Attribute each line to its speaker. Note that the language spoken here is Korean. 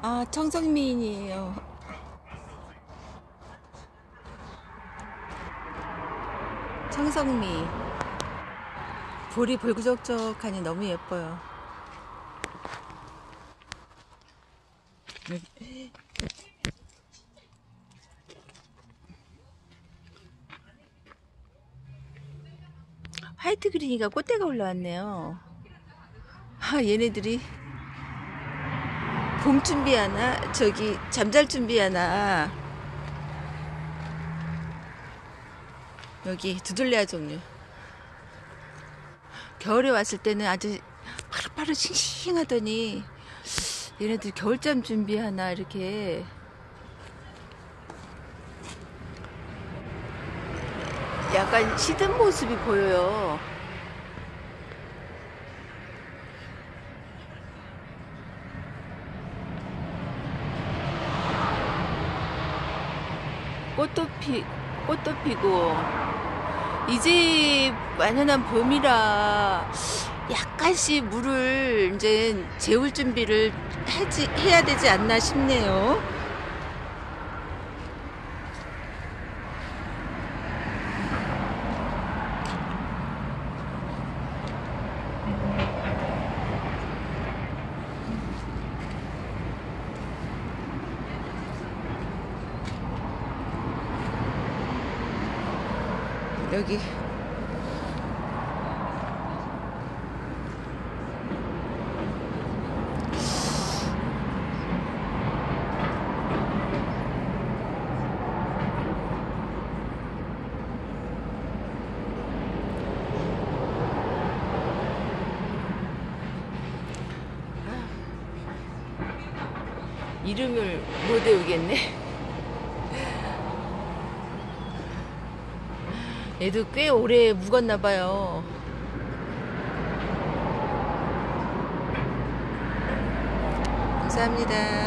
Speaker 1: 아, 청성미인이에요. 청성미. 볼이 볼구적적하니 너무 예뻐요. 화이트 그린이가 꽃대가 올라왔네요. 아, 얘네들이 봄 준비하나? 저기 잠잘 준비하나? 여기 두들레아 종류. 겨울에 왔을 때는 아주 파릇파릇 싱싱하더니 얘네들 겨울잠 준비하나 이렇게 약간 시든 모습이 보여요. 꽃도 피, 꽃도 피고, 이제 완연한 봄이라 약간씩 물을 이제 재울 준비를 하지, 해야 되지 않나 싶네요. 여기 이름을 못 외우겠네. 얘도 꽤 오래 묵었나 봐요. 감사합니다.